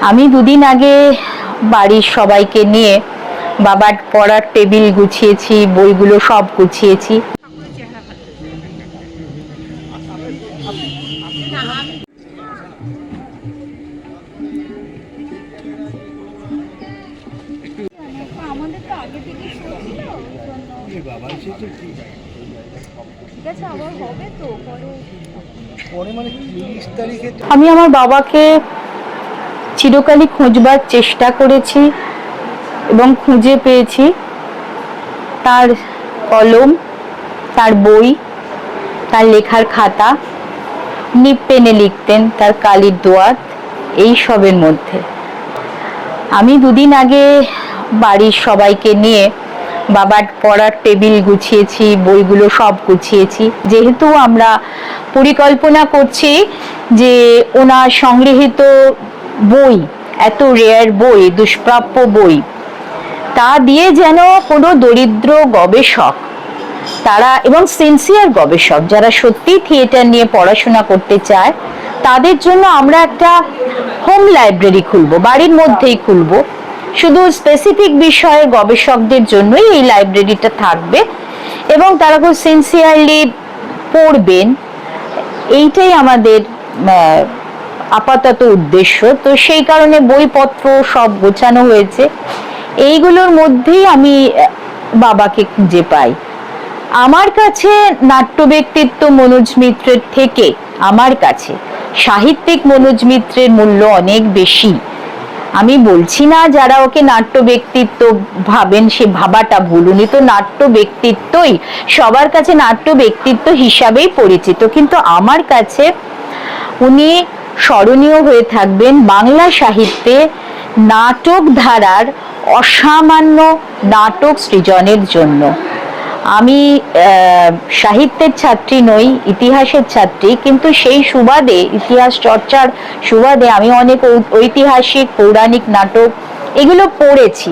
আমি দুদিন আগে বাড়ির সবাইকে নিয়ে বাবার পড়ার টেবিল গুছিয়েছি বইগুলো সব গুছিয়েছি। আমি আমার বাবাকে চিরকালই খুঁজবার চেষ্টা করেছি এবং খুঁজে পেয়েছি। তার কলম, তার বই, তার লেখার খাতা নিপ পেনে লিখতেন তার কালির দোয়াত এই সবের মধ্যে। আমি দুদিন আগে বাড়ির সবাইকে নিয়ে বাবার পড়ার টেবিল গুছিয়েছি, বইগুলো সব গুছিয়েছি। যেহেতু আমরা পরিকল্পনা করছি যে ওনার সংগৃহীত বই, এত রেয়ার বই, দুষ্প্রাপ্য বই। তা দিয়ে যেন কোনো দরিদ্র গবেষক, তারা এবং সিনসিয়ার গবেষক যারা সত্যি থিয়েটার নিয়ে পড়াশোনা করতে চায়, তাদের জন্য আমরা একটা হোম লাইব্রেরি খুলব, বাড়ির মধ্যেই খুলব। শুধু স্পেসিফিক বিষয়ে গবেষকদের জন্যই এই লাইব্রেরিটা থাকবে এবং তারা খুব সিনসিয়ারলি পড়বেন। এইটাই আমাদের আপাতত উদ্দেশ্য। তো সেই কারণে বইপত্র সব গোছানো হয়েছে। এইগুলোর মধ্যেই আমি বাবাকে খুঁজে পাই। আমার কাছে নাট্য ব্যক্তিত্ব মনোজ মিত্রের থেকে, আমার কাছে সাহিত্যিক মনোজ মিত্রের মূল্য অনেক বেশি। আমি বলছি না যারা ওকে নাট্য ব্যক্তিত্ব ভাবেন, সে ভাবাটা ভুল। উনি তো নাট্য ব্যক্তিত্বই। সবার কাছে নাট্য ব্যক্তিত্ব হিসাবেই পরিচিত। কিন্তু আমার কাছে উনি স্মরণীয় হয়ে থাকবেন বাংলা সাহিত্যে নাটক ধারার অসামান্য নাটক সৃজনের জন্য। আমি সাহিত্যের ছাত্রী নই, ইতিহাসের ছাত্রী, কিন্তু সেই সুবাদে, ইতিহাস চর্চার সুবাদে আমি অনেক ঐতিহাসিক, পৌরাণিক নাটক এগুলো পড়েছি।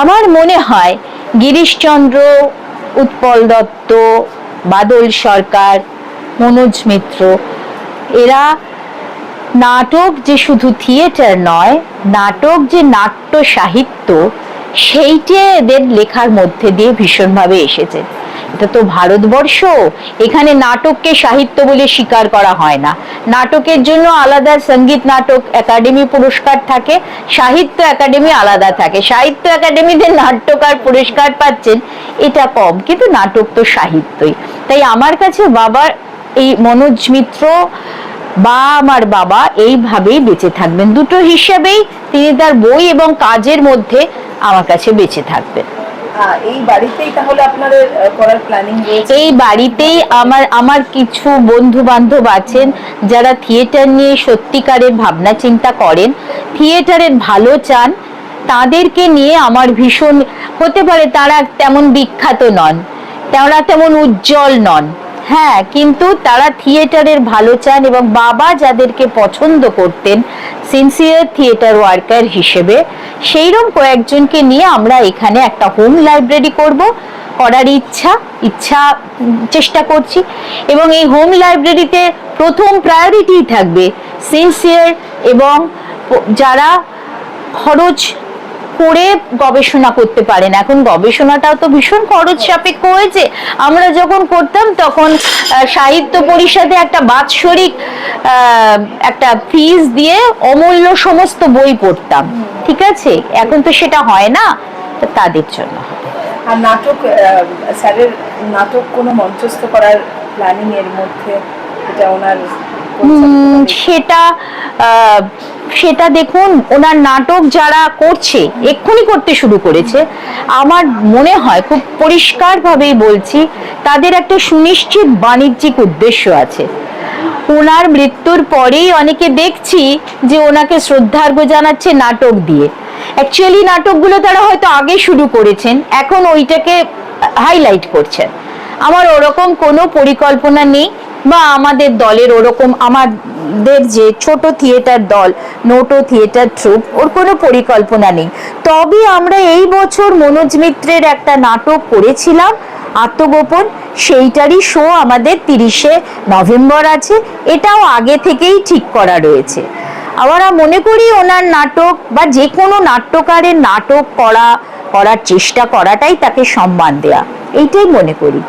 আমার মনে হয় গিরিশচন্দ্র, উৎপল দত্ত, বাদল সরকার, মনোজ মিত্র, এরা নাটক যে শুধু থিয়েটার নয়, নাটক যে নাট্য সাহিত্য সেইটে এদের লেখার মধ্যে দিয়ে ভীষণভাবে এসেছে। এটা তো ভারতবর্ষ, এখানে নাটককে সাহিত্য বলে স্বীকার করা হয় না। নাটকের জন্য আলাদা সংগীত নাটক একাডেমি পুরস্কার থাকে, সাহিত্য একাডেমি আলাদা থাকে। সাহিত্য একাডেমিতে নাট্যকার পুরস্কার পাচ্ছেন, এটা কম, কিন্তু নাটক তো সাহিত্যই। তাই আমার কাছে বাবার এই মনোজ মিত্র বা আমার বাবা এইভাবেই বেঁচে থাকবেন। দুটো হিসাবেই তিনি তার বই এবং কাজের মধ্যে আমার কাছে বেঁচে থাকবেন। এই বাড়িতেই তাহলে আপনাদের করার প্ল্যানিং রয়েছে? এই বাড়িতেই আমার আমার কিছু বন্ধু বান্ধব আছেন যারা থিয়েটার নিয়ে সত্যিকারের ভাবনা চিন্তা করেন থিয়েটারের ভালো চান তাদেরকে নিয়ে আমার ভীষণ হতে পারে তারা তেমন বিখ্যাত নন তারা তেমন উজ্জ্বল নন। হ্যাঁ কিন্তু তারা থিয়েটারের ভালো চান এবং বাবা যাদেরকে পছন্দ করতেন সিনসিয়ার থিয়েটার ওয়ার্কার হিসেবে সেইরকম কয়েকজনকে নিয়ে আমরা এখানে একটা হোম লাইব্রেরি করব, করার ইচ্ছা ইচ্ছা, চেষ্টা করছি। এবং এই হোম লাইব্রেরিতে প্রথম প্রায়োরিটি থাকবে সিনসিয়ার এবং যারা খরচ করে গবেষণা করতে পারেন। এখন গবেষণাটাও তো ভীষণ খরচ সাপেক্ষ হয়েছে। আমরা যখন করতাম তখন সাহিত্য পরিষদে একটা বাৎসরিক একটা ফিজ দিয়ে অমূল্য সমস্ত বই পড়তাম। ঠিক আছে? এখন তো সেটা হয় না। তাদের জন্য। আর নাটক স্যারের নাটক কোনো মঞ্চস্থ করার প্ল্যানিং এর মধ্যে এটা ওনার সেটা সেটা দেখুন, ওনার নাটক যারা করছে, এক্ষুনি করতে শুরু করেছে। আমার মনে হয়, খুব পরিষ্কারভাবেই বলছি, তাদের একটা সুনিশ্চিত বাণিজ্যিক উদ্দেশ্য আছে। ওনার মৃত্যুর পরেই অনেকে দেখছি যে ওনাকে শ্রদ্ধার্ঘ্য জানাচ্ছে নাটক দিয়ে। অ্যাকচুয়ালি নাটকগুলো তারা হয়তো আগে শুরু করেছেন, এখন ওইটাকে হাইলাইট করছেন। আমার ওরকম কোনো পরিকল্পনা নেই। বা আমাদের দলের ওরকম, আমাদের যে ছোট থিয়েটার দল, নোটো থিয়েটার ট্রুপ ওর কোনো পরিকল্পনা নেই। তবে আমরা এই বছর মনোজ মিত্রের একটা নাটক করেছিলাম, আত্মগোপন। সেইটারই শো আমাদের তিরিশে নভেম্বর আছে। এটাও আগে থেকেই ঠিক করা রয়েছে। আমরা মনে করি ওনার নাটক বা যে কোনো নাট্যকারের নাটক করা, করার চেষ্টা করাটাই তাকে সম্মান দেয়া। এইটাই মনে করি।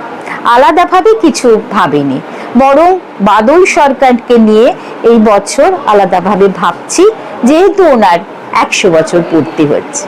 আলাদাভাবে কিছু ভাবিনি। বরং বাদল সরকারকে নিয়ে এই বছর আলাদাভাবে ভাবছি যেহেতু ওনার একশো বছর পূর্তি হচ্ছে।